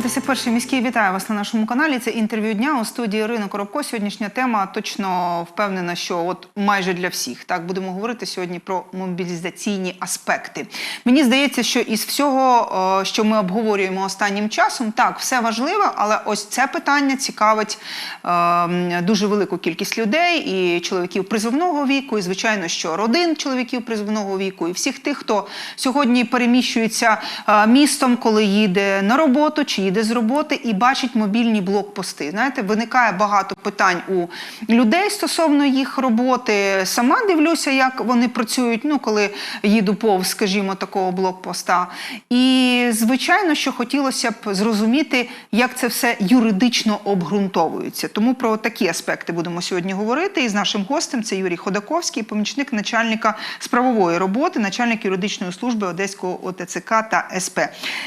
дивитеся перший міський. Вітаю вас на нашому каналі. Це інтерв'ю дня у студії Ірина Коробко. Сьогоднішня тема точно впевнена, що от майже для всіх. Так будемо говорити сьогодні про мобілізаційні аспекти. Мені здається, що із всього, е, що ми обговорюємо останнім часом, так все важливо, але ось це питання цікавить е, дуже велику кількість людей і чоловіків призовного віку, і звичайно, що родин чоловіків призовного віку, і всіх тих, хто сьогодні переміщується е, містом, коли їде на роботу чи їде з роботи і бачить мобільні блокпости. Знаєте, виникає багато питань у людей стосовно їх роботи. Сама дивлюся, як вони працюють, ну коли їду повз, скажімо, такого блокпоста. І звичайно, що хотілося б зрозуміти, як це все юридично обґрунтовується. Тому про такі аспекти будемо сьогодні говорити. І з нашим гостем це Юрій Ходаковський, помічник начальника з правової роботи, начальник юридичної служби Одеського ОТЦК та СП.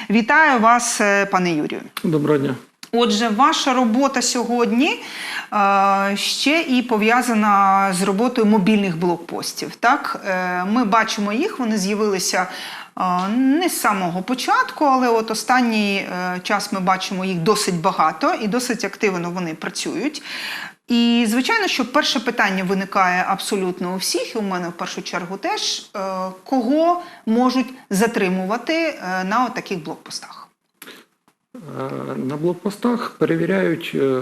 Вітаю вас, е, пане Юрію. Доброго дня. Отже, ваша робота сьогодні е, ще і пов'язана з роботою мобільних блокпостів. Так, Е, ми бачимо їх, вони з'явилися. е, Не з самого початку, але от останній е, час ми бачимо їх досить багато і досить активно вони працюють. І звичайно, що перше питання виникає абсолютно у всіх, і у мене в першу чергу теж е, кого можуть затримувати е, на таких блокпостах. Е, На блокпостах перевіряють е,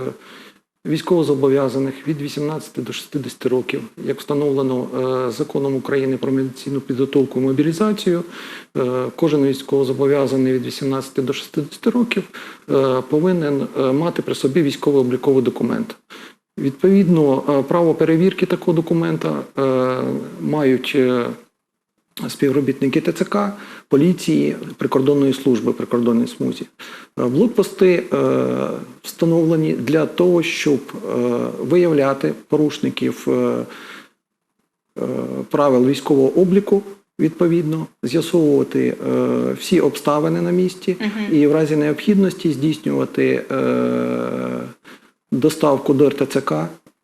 військовозобов'язаних від 18 до 60 років. Як встановлено е, законом України про медицинну підготовку і мобілізацію, кожен військовозобов'язаний від 18 до 60 років повинен мати при собі військовий обліковий документ. Відповідно, право перевірки такого документа мають співробітники ТЦК, поліції, прикордонної служби прикордонній смузі. Е, Блокпости е, встановлені для того, щоб е, виявляти порушників правил військового обліку. Відповідно, з'ясовувати е, всі обставини на місці і в разі необхідності здійснювати е, доставку до РТЦК.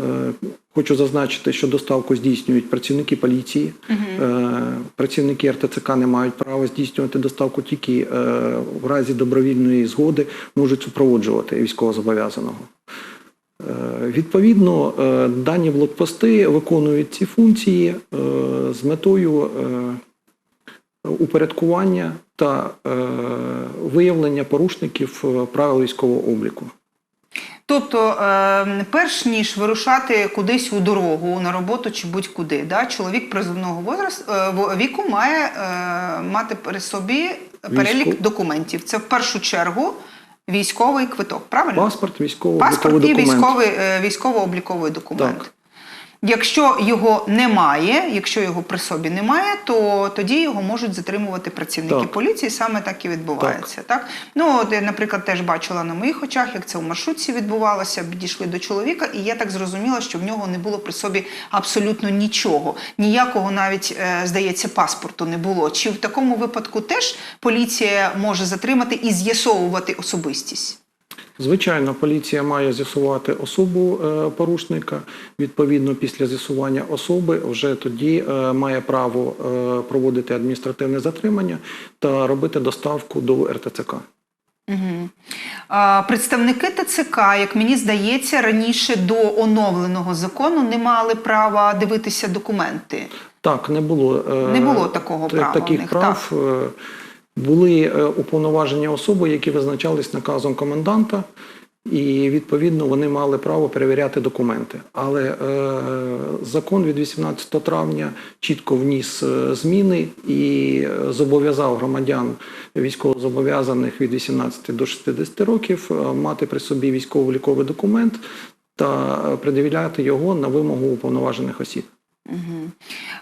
Е, Хочу зазначити, що доставку здійснюють працівники поліції. Е, Працівники РТЦК не мають права здійснювати доставку тільки е, в разі добровільної згоди можуть супроводжувати військовозобов'язаного. Відповідно, дані блокпости виконують ці функції з метою упорядкування та виявлення порушників правил військового обліку. Тобто, е, перш ніж вирушати кудись у дорогу на роботу чи будь-куди, да, чоловік призовного возрасту, е, віку має е, мати при собі перелік Військо- документів. Це в першу чергу військовий квиток, правильно? Паспорт, військовий Паспорт і документ. військовий, е, військово-обліковий документ. Так. Якщо його немає, якщо його при собі немає, то тоді його можуть затримувати працівники Так. поліції. Саме так і відбувається. Так. Ну от я, наприклад, теж бачила на моїх очах, як це у маршрутці відбувалося. Підійшли до чоловіка, і я так зрозуміла, що в нього не було при собі абсолютно нічого. Ніякого навіть е, здається паспорту не було. Чи в такому випадку теж поліція може затримати і з'ясовувати особистість? Звичайно, поліція має з'ясувати особу е, порушника. Відповідно, після з'ясування особи вже тоді е, має право е, проводити адміністративне затримання та робити доставку до РТЦК. Угу. Представники ТЦК, як мені здається, раніше до оновленого закону не мали права дивитися документи. Так, не було, Не було такого права таких прав. Е, Були е, уповноважені особи, які визначались наказом коменданта, і відповідно вони мали право перевіряти документи. Але е, закон від 18 травня чітко вніс е, зміни і е, зобов'язав громадян військовозобов'язаних від 18 до 60 років мати при собі військово-ліковий документ та пред'являти його на вимогу уповноважених осіб. Угу.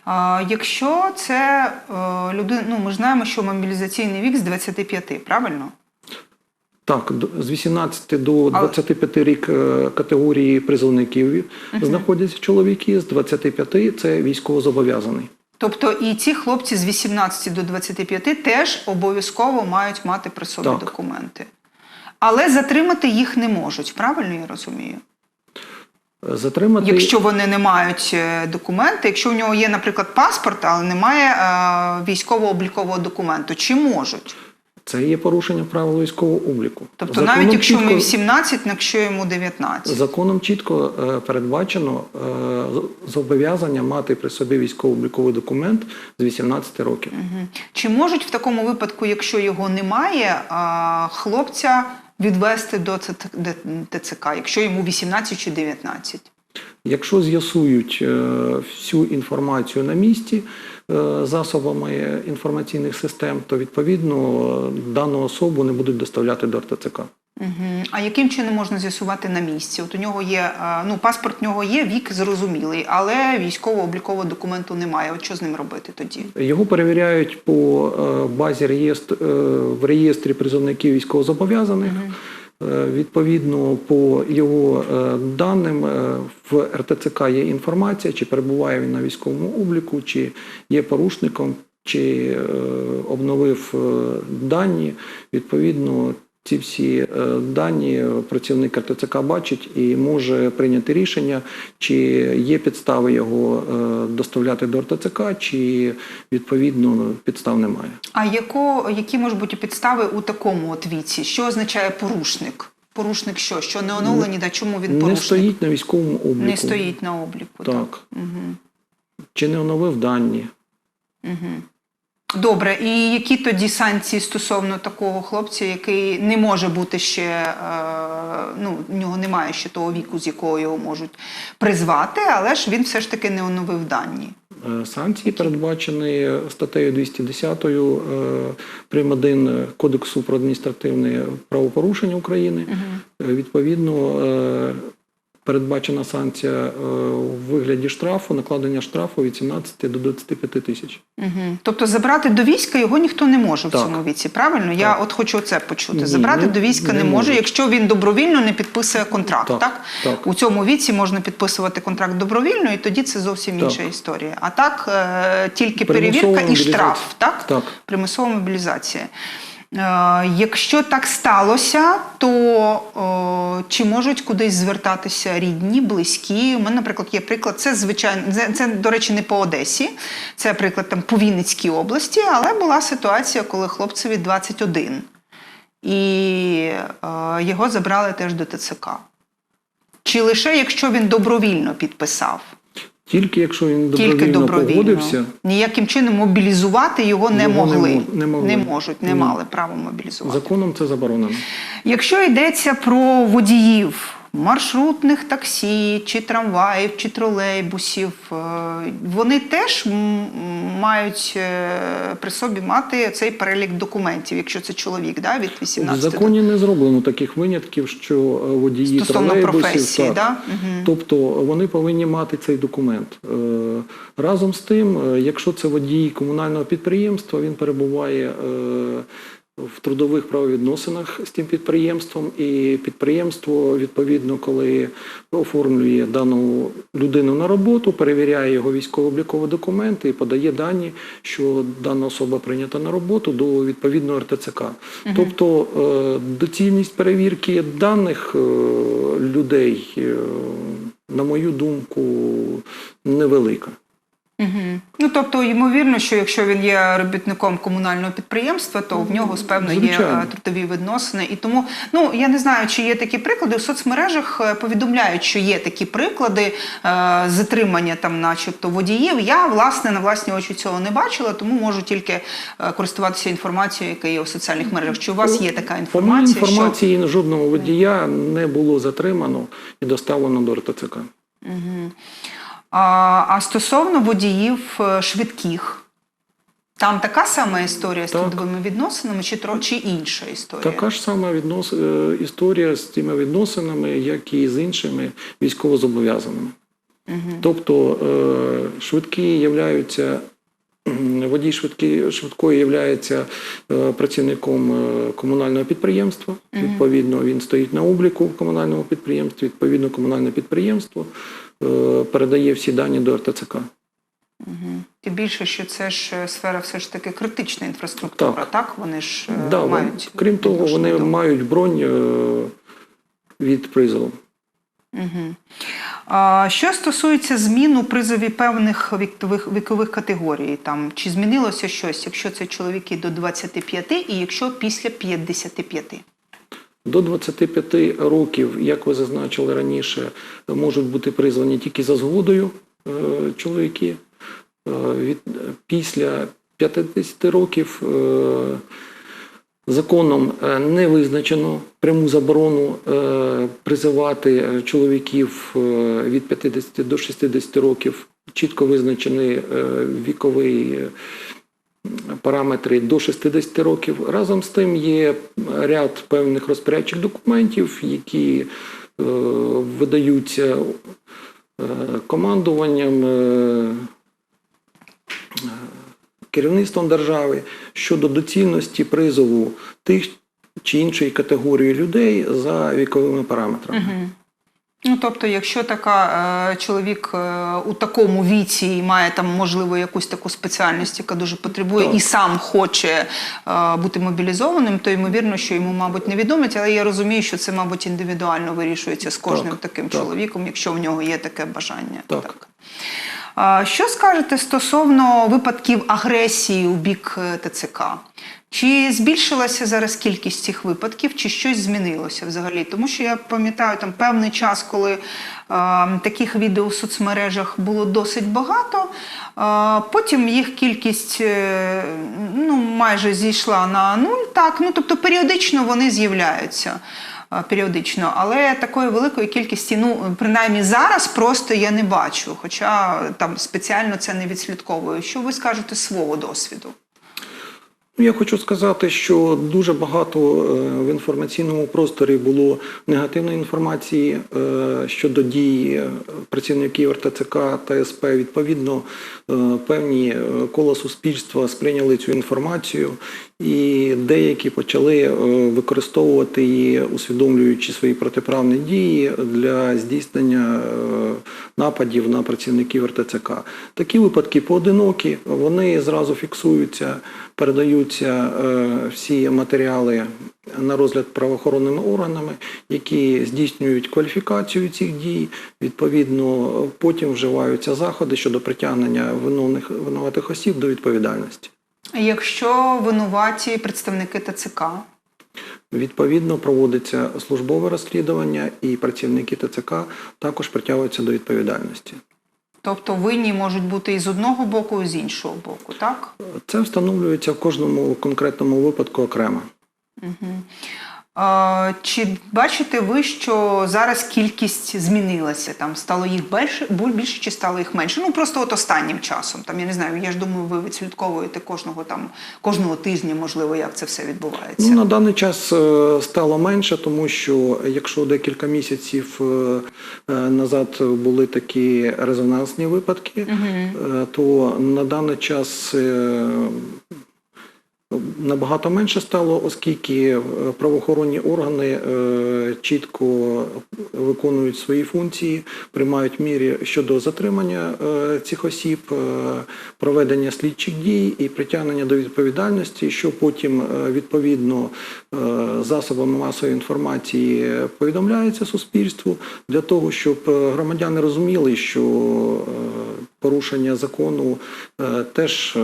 А, якщо це е, людина, ну ми ж знаємо, що мобілізаційний вік з 25, правильно? Так, з 18 до 25 рік е, категорії призовників знаходяться чоловіки, з 25 це військовозобов'язаний. Тобто і ці хлопці з 18 до 25 теж обов'язково мають мати при собі Так. документи. Але затримати їх не можуть, правильно я розумію? Е, Затримати Якщо вони не мають е, документи, якщо в нього є, наприклад, паспорт, але немає е, військово-облікового документу, чи можуть? це є порушення правил військового обліку. Тобто, Законом навіть якщо чітко- йому 18, якщо йому 19. Законом чітко е, передбачено е, зобов'язання мати при собі військово-обліковий документ з 18 років. Мгм. Чи можуть в такому випадку, якщо його немає, а, хлопця відвести до ТЦК, якщо йому 18 чи 19? Якщо з'ясують е, всю інформацію на місці е, засобами інформаційних систем, то відповідно е, дану особу не будуть доставляти до РТЦК. Угу. А яким чином можна з'ясувати на місці? От у нього є ну паспорт в нього є, вік зрозумілий, але військово-облікового документу немає. От що з ним робити тоді? Його перевіряють по е, базі реєстр, е, в реєстрі призовників військовозобов'язаних. Е, Відповідно, по його е, даним е, в РТЦК є інформація, чи перебуває він на військовому обліку, чи є порушником, чи е, обновив е, дані. Відповідно, ці всі е, дані працівник РТЦК бачить і може прийняти рішення, чи є підстави його е, доставляти до РТЦК, чи відповідно підстав немає. А яко, які можуть бути підстави у такому от віці? Що означає порушник? Порушник що? Що не оновлені, да чому він порушник? Не стоїть на військовому обліку. Не стоїть на обліку. Так. Угу. Чи не оновив дані? Угу. Добре, і які тоді санкції стосовно такого хлопця, який не може бути ще, е, ну, в нього немає ще того віку, з якого його можуть призвати, але ж він все ж таки не оновив дані. Е, Санкції передбачені статтею 210 е, прим. 1 Кодексу про адміністративне правопорушення України. Е, Відповідно, передбачена санкція е, у вигляді штрафу, накладення штрафу від 17 до 25 тисяч. Угу. Тобто забрати до війська його ніхто не може в цьому віці, правильно? Я от хочу це почути. Ні, забрати не- до війська не, не може, якщо він добровільно не підписує контракт. Так, Так, так. У цьому віці можна підписувати контракт добровільно, і тоді це зовсім Так. інша історія. А так е, тільки Примусова перевірка і штраф, так? Так. Примусова мобілізація. Е, Якщо так сталося, то чи можуть кудись звертатися рідні, близькі? У мене, наприклад, є приклад. Це звичайно, це, це до речі, не по Одесі, це приклад там по Вінницькій області, але була ситуація, коли хлопцеві 21. І е, його забрали теж до ТЦК. Чи лише якщо він добровільно підписав? Тільки якщо він Тільки добровільно, добровільно. погодився, Ніяким чином мобілізувати його не Його не могли. не могли. можуть, не Ні. мали права мобілізувати. законом це заборонено. Якщо йдеться про водіїв маршрутних таксі, чи трамваїв, чи тролейбусів, е, вони теж мають е, при собі мати цей перелік документів, якщо це чоловік да, від В 18 до не зроблено таких винятків, що е, водії Стосовно тролейбусів, професії, так. да? Тобто вони повинні мати цей документ. Разом з тим, якщо це водій комунального підприємства, він перебуває в трудових правовідносинах з тим підприємством, і підприємство, відповідно, коли оформлює дану людину на роботу, перевіряє його військово-облікові документи і подає дані, що дана особа прийнята на роботу до відповідного РТЦК. Тобто е, доцільність перевірки даних е, людей, е, на мою думку, невелика. Угу. Ну тобто, ймовірно, що якщо він є робітником комунального підприємства, то в нього певно є Звичайно. е, трудові відносини. І тому ну я не знаю, чи є такі приклади. У соцмережах е, повідомляють, що є такі приклади е, затримання там, начебто, водіїв. Я власне на власні очі цього не бачила, тому можу тільки е, користуватися інформацією, яка є у соціальних мережах. Чи у вас є така По інформація? інформації, жодного водія не було затримано і доставлено до РТЦК. Мгм. А, стосовно водіїв е, швидких, там така сама історія з Так. трудовими відносинами, чи, чи інша історія? Така ж сама віднос... е, історія з тими відносинами, як і з іншими військовозобов'язаними. Тобто е, швидкі являються. Водій швидкі, швидкої являється працівником комунального підприємства. Відповідно, він стоїть на обліку в комунальному підприємстві. Відповідно, комунальне підприємство передає всі дані до РТЦК. Мгм. Тим більше, що це ж е, сфера все ж таки критична інфраструктура, так? Так. Вони ж е, Да, мають. крім того, вони до- мають бронь е, від призову. Угу. А, що стосується змін у призові певних вікових, вікових категорій, там, чи змінилося щось, якщо це чоловіки до 25 і якщо після 55? До 25 років, як ви зазначили раніше, можуть бути призвані тільки за згодою е, чоловіки. Е, після 50 років е, законом не визначено пряму заборону призивати чоловіків від 50 до 60 років. Чітко визначений віковий параметри до 60 років. Разом з тим є ряд певних розпорядчих документів, які е, видаються е, командуванням. е, е, Керівництвом держави щодо доцільності призову тих чи іншої категорії людей за віковими параметрами. Угу. Ну, тобто, якщо така е, чоловік е, у такому віці і має там, можливо, якусь таку спеціальність, яка дуже потребує, Так. і сам хоче е, бути мобілізованим, то ймовірно, що йому, мабуть, не відомить, але я розумію, що це, мабуть, індивідуально вирішується з кожним Так, таким так. чоловіком, якщо в нього є таке бажання. Так. А, Що скажете стосовно випадків агресії у бік ТЦК? Чи збільшилася зараз кількість цих випадків, чи щось змінилося взагалі? Тому що я пам'ятаю там певний час, коли е, таких відео в соцмережах було досить багато. Е, потім їх кількість е, ну, майже зійшла на нуль. Так, ну тобто періодично вони з'являються. Періодично, але такої великої кількості, ну принаймні зараз просто я не бачу, хоча там спеціально це не відслідковую. Що ви скажете свого досвіду? Ну, Я хочу сказати, що дуже багато е, в інформаційному просторі було негативної інформації е, щодо дій е, працівників РТЦК та СП. Відповідно, певні кола суспільства сприйняли цю інформацію, і деякі почали е, використовувати її, усвідомлюючи свої протиправні дії для здійснення е, нападів на працівників РТЦК. Такі випадки поодинокі, вони зразу фіксуються, передаються е, всі матеріали на розгляд правоохоронними органами, які здійснюють кваліфікацію цих дій. Відповідно, потім вживаються заходи щодо притягнення винуватих осіб до відповідальності. Якщо винуваті представники ТЦК, Відповідно, проводиться службове розслідування, і працівники ТЦК також притягуються до відповідальності. тобто винні можуть бути і з одного боку, і з іншого боку, так? Це встановлюється в кожному конкретному випадку окремо. Е, Чи бачите ви, що зараз кількість змінилася? Там стало їх більше, більше чи стало їх менше? Ну просто от останнім часом. Там я не знаю. Я ж думаю, ви відслідковуєте кожного там кожного тижня, можливо, як це все відбувається. Ну, на даний час е, стало менше, тому що якщо декілька місяців е, е, назад були такі резонансні випадки, е, то на даний час набагато менше стало, оскільки е, правоохоронні органи е, чітко виконують свої функції, приймають міри щодо затримання е, цих осіб, проведення слідчих дій і притягнення до відповідальності, що потім відповідно засобами масової інформації повідомляється суспільству для того, щоб громадяни розуміли, що порушення закону е, теж е,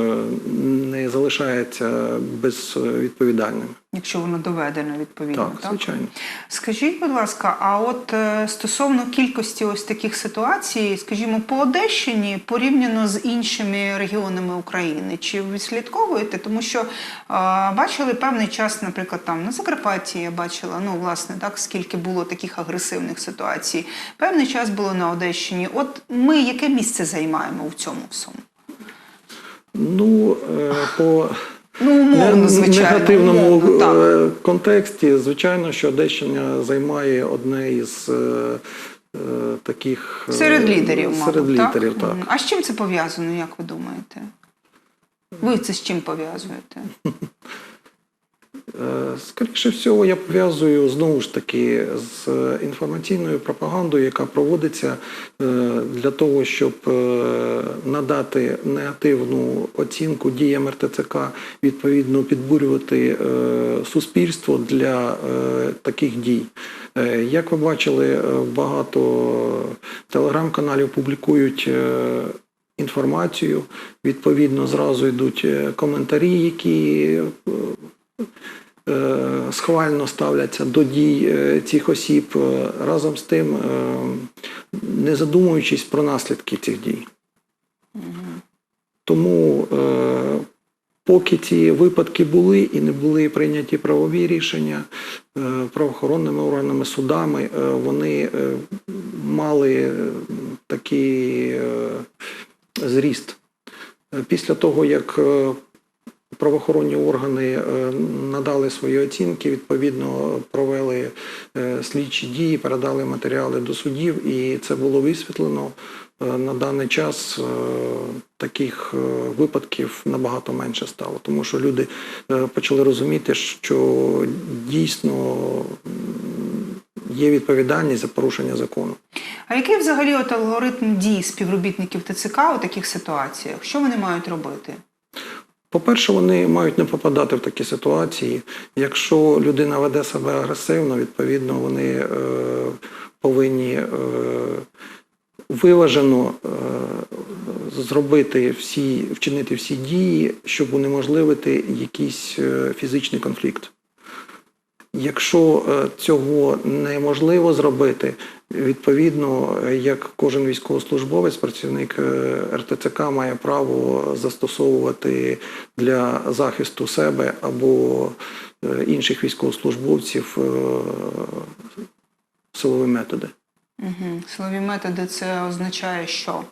не залишається безвідповідальним. Якщо воно доведено відповідно, Так, звичайно. Скажіть, будь ласка, а от е, стосовно кількості ось таких ситуацій, скажімо, по Одещині порівняно з іншими регіонами України, чи ви відслідковуєте? Тому що е, бачили певний час, наприклад, там на Закарпатті я бачила, ну власне, так скільки було таких агресивних ситуацій. Певний час було на Одещині. От ми яке місце займаємо в цьому всьому? Ну, е, по Ну, умовно, звичайно. В негативному умовно, е, контексті, звичайно, що Одещина займає одне із е, е, таких Серед лідерів, мабуть, серед лідерів, так. А з чим це пов'язано, як ви думаєте? Ви це з чим пов'язуєте? Е, Скоріше всього, я пов'язую знову ж таки з інформаційною пропагандою, яка проводиться е, для того, щоб е, надати негативну оцінку діям РТЦК, відповідно підбурювати суспільство для таких дій. Як ви бачили, багато телеграм-каналів публікують інформацію. Відповідно, зразу йдуть коментарі, які схвально ставляться до дій е, цих осіб, е, разом з тим, е, не задумуючись про наслідки цих дій. Тому, е, поки ці випадки були і не були прийняті правові рішення е, правоохоронними органами, судами, е, вони е, мали е, такий е, зріст. Е, Після того, як е, правоохоронні органи е, надали свої оцінки, відповідно провели е, слідчі дії, передали матеріали до судів, і це було висвітлено. Е, На даний час таких випадків набагато менше стало, тому що люди почали розуміти, що дійсно є відповідальність за порушення закону. А який взагалі от алгоритм дій співробітників ТЦК у таких ситуаціях? Що вони мають робити? По-перше, вони мають не попадати в такі ситуації. Якщо людина веде себе агресивно, відповідно, вони е, повинні е, виважено е, зробити всі, вчинити всі дії, щоб унеможливити якийсь е, фізичний конфлікт. Якщо е, цього неможливо зробити, відповідно, е, як кожен військовослужбовець, працівник е, РТЦК має право застосовувати для захисту себе або інших військовослужбовців силові методи. Угу. Силові методи це означає що?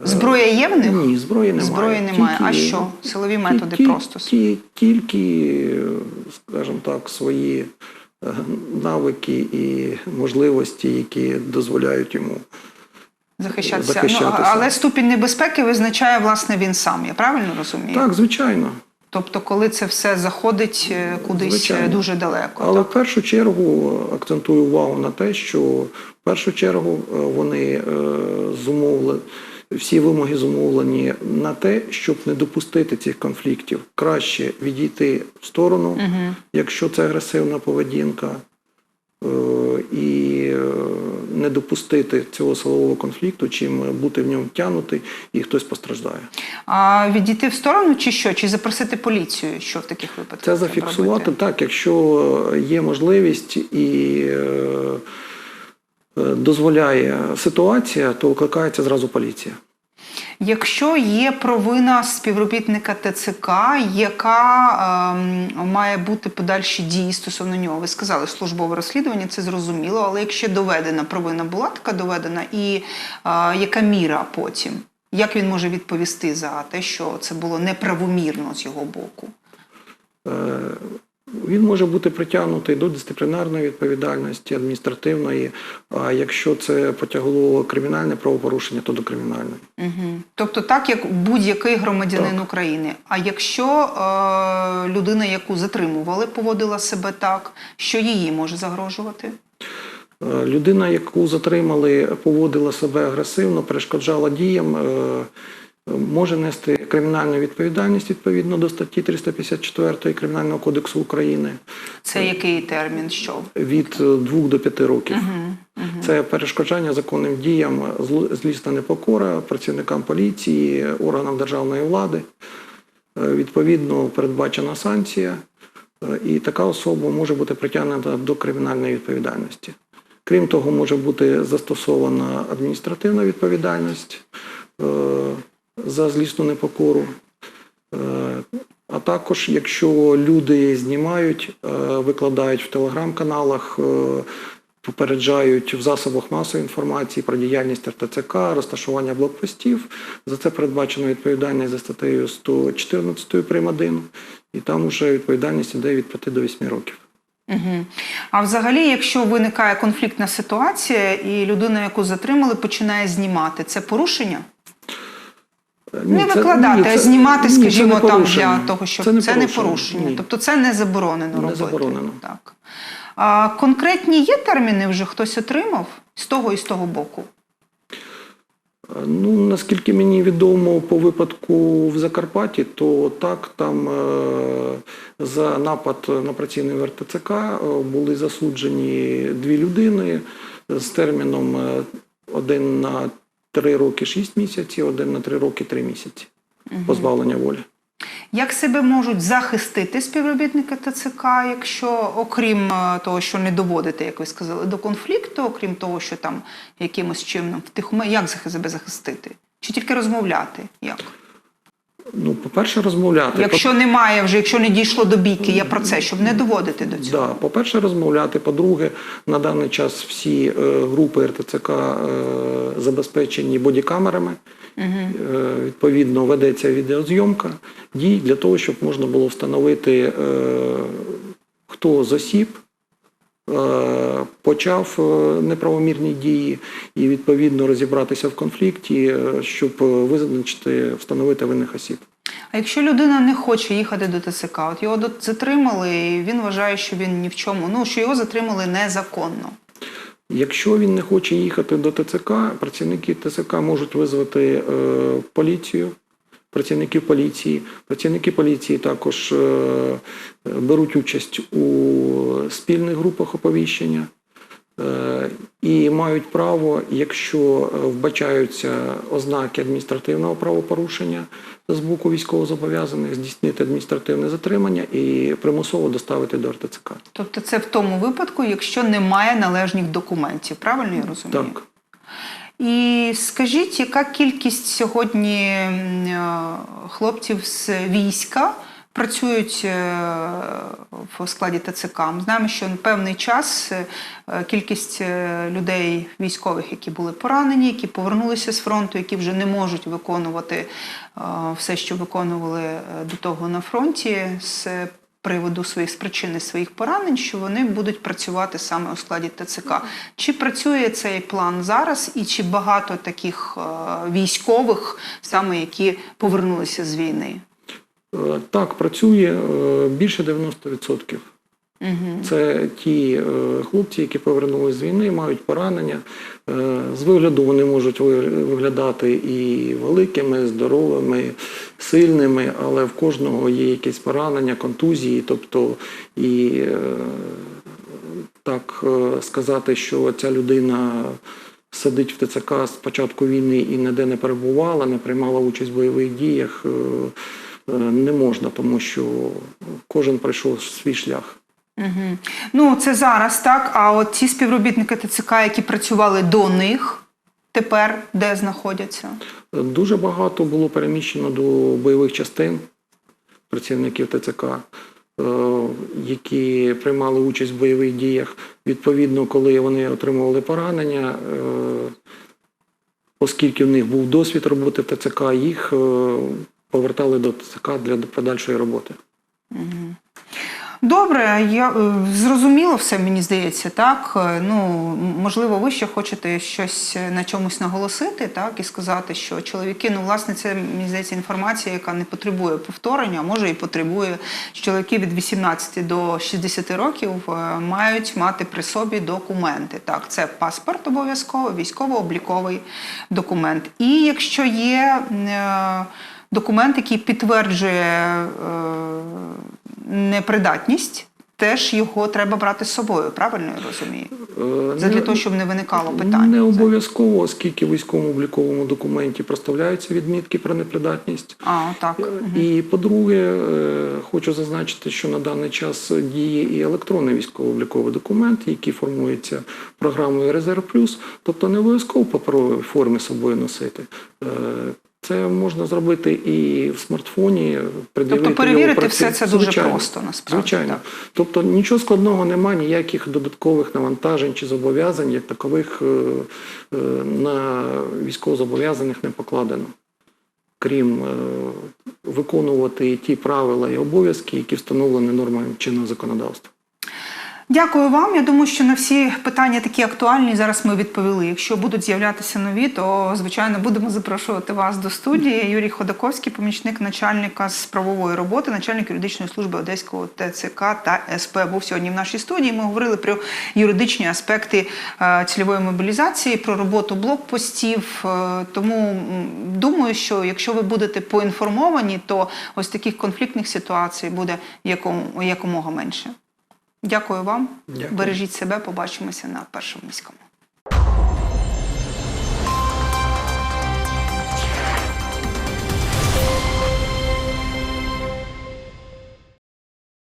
Зброя є в них? Ні, зброї немає. Зброї немає. А що? Силові методи ті- просто. Ті, тільки, скажімо так, свої е, навики і можливості, які дозволяють йому захищатися. захищатися. Ну, але ступінь небезпеки визначає власне він сам. Я правильно розумію? Так, звичайно. Тобто, коли це все заходить е, кудись е, Звичайно. дуже далеко. Але так? в першу чергу акцентую увагу на те, що в першу чергу вони е, зумовили всі вимоги зумовлені на те, щоб не допустити цих конфліктів. Краще відійти в сторону, Мгм. якщо це агресивна поведінка, е, і е, не допустити цього силового конфлікту, чим бути в ньому втягнутий і хтось постраждає. А відійти в сторону чи що? Чи запросити поліцію? Що в таких випадках? Це зафіксувати робити? так, якщо є можливість і е, дозволяє ситуація, то викликається зразу поліція. Якщо є провина співробітника ТЦК, яка ем, має бути подальші дії стосовно нього, ви сказали, службове розслідування, це зрозуміло, але якщо доведена провина була така доведена, і е, яка міра потім? Як він може відповісти за те, що це було неправомірно з його боку? Е, Він може бути притягнутий до дисциплінарної відповідальності, адміністративної, а якщо це потягло кримінальне правопорушення, то до кримінальної. Угу. Тобто, так як будь-який громадянин Так. України. А якщо е, людина, яку затримували, поводила себе так, що її може загрожувати? Е, Людина, яку затримали, поводила себе агресивно, перешкоджала діям, е, може нести кримінальну відповідальність відповідно до статті 354 Кримінального кодексу України Це який термін? Що? від 2 до 5 років. Угу. Угу. Це перешкоджання законним діям, зл- злісна непокора працівникам поліції, органам державної влади. Е, Відповідно, передбачена санкція, е, і така особа може бути притягнута до кримінальної відповідальності. Крім того, може бути застосована адміністративна відповідальність е, за злісну непокору. Е, А також, якщо люди знімають, е, викладають в телеграм-каналах, е, попереджають в засобах масової інформації про діяльність РТЦК, розташування блокпостів, за це передбачено відповідальність за статтею 114 прим. 1, і там вже відповідальність іде від 5 до 8 років. Угу. А взагалі, якщо виникає конфліктна ситуація, і людина, яку затримали, починає знімати, це порушення? Ні, Не це- викладати, ні, а це- знімати, ні, це скажімо, там для того, щоб Це це не не, порушення, порушення. ні. Тобто це не заборонено Не робити. заборонено. Так. А конкретні є терміни вже хтось отримав з того і з того боку? Ну, наскільки мені відомо по випадку в Закарпатті, то так, там е, за напад на працівників РТЦК е, були засуджені дві людини з терміном е, один на три роки 6 місяців, один на три роки 3 місяці позбавлення волі. Як себе можуть захистити співробітники ТЦК, якщо, окрім е, того, що не доводити, як ви сказали, до конфлікту, окрім того, що там якимось чином втихме, як себе захистити? Чи тільки розмовляти? Як? Ну, по-перше, розмовляти. Якщо немає вже, якщо не дійшло до бійки, я про це, щоб не доводити до цього. Да, по-перше, розмовляти. По-друге, на даний час всі е, групи РТЦК е, забезпечені бодікамерами. Е, відповідно, ведеться відеозйомка дій для того, щоб можна було встановити, е, хто з осіб почав е, неправомірні дії, і відповідно розібратися в конфлікті, е, щоб е, визначити, встановити винних осіб. А якщо людина не хоче їхати до ТСК, от його затримали, і він вважає, що він ні в чому, ну що його затримали незаконно. Якщо він не хоче їхати до ТЦК, працівники ТЦК можуть визвати е, поліцію, працівників поліції. Працівники поліції також е, беруть участь у спільних групах оповіщення. Е, І мають право, якщо вбачаються ознаки адміністративного правопорушення з боку військовозобов'язаних, здійснити адміністративне затримання і примусово доставити до РТЦК. Тобто це в тому випадку, якщо немає належних документів, правильно я розумію? Так. І скажіть, яка кількість сьогодні е, хлопців з війська працюють е, в складі ТЦК? Ми знаємо, що на певний час е, кількість людей військових, які були поранені, які повернулися з фронту, які вже не можуть виконувати все, що виконували до того на фронті, з приводу своїх з причини своїх поранень, що вони будуть працювати саме у складі ТЦК. Чи працює цей план зараз, і чи багато таких е, військових, саме які повернулися з війни? Е, Так, працює е, більше 90%. Угу. Це ті е, хлопці, які повернулися з війни, мають поранення. Е, З вигляду вони можуть виглядати і великими, здоровими, сильними, але в кожного є якесь поранення, контузії. Тобто, і е, так сказати, що ця людина сидить в ТЦК з початку війни і ніде не перебувала, не приймала участь в бойових діях, не можна, тому що кожен пройшов свій шлях. Угу. Ну, це зараз так. А от ті співробітники ТЦК, які працювали до них, тепер де знаходяться? Дуже багато було переміщено до бойових частин працівників ТЦК, е, які приймали участь в бойових діях. Відповідно, коли вони отримували поранення, е, оскільки в них був досвід роботи в ТЦК, їх е, повертали до ТЦК для подальшої роботи. Добре, я е, зрозуміло все, мені здається, так. Е, Ну, можливо, ви ще хочете щось е, на чомусь наголосити, так, і сказати, що чоловіки, ну, власне, це мені здається інформація, яка не потребує повторення, а може і потребує, що чоловіки від 18 до 60 років мають мати при собі документи. Так, це паспорт обов'язково, військово-обліковий документ. І якщо є. е, Документ, який підтверджує е, непридатність, теж його треба брати з собою, правильно я розумію? Е, Задля не- того, щоб не виникало питань. Не обов'язково, оскільки в військовому обліковому документі проставляються відмітки про непридатність. А, так. І по-друге, е, хочу зазначити, що на даний час діє і електронний військово-обліковий документ, який формується програмою Резерв Плюс, тобто не обов'язково формі з собою носити. Це можна зробити і в смартфоні, Тобто перевірити все це дуже просто, насправді, Звичайно. так. Тобто нічого складного немає, ніяких додаткових навантажень чи зобов'язань, як такових е, е, на військовозобов'язаних не покладено крім е, виконувати ті правила і обов'язки, які встановлені нормами чинного законодавства. Дякую вам. Я думаю, що на всі питання такі актуальні зараз ми відповіли. Якщо будуть з'являтися нові, то звичайно будемо запрошувати вас до студії. Юрій Ходаковський, помічник начальника з правової роботи, начальник юридичної служби Одеського ТЦК та СП, був сьогодні в нашій студії. Ми говорили про юридичні аспекти е, цільової мобілізації, про роботу блокпостів. Е, Тому думаю, що якщо ви будете поінформовані, то ось таких конфліктних ситуацій буде якомога менше. Дякую вам. Дякую. Бережіть себе. Побачимося на першому міському.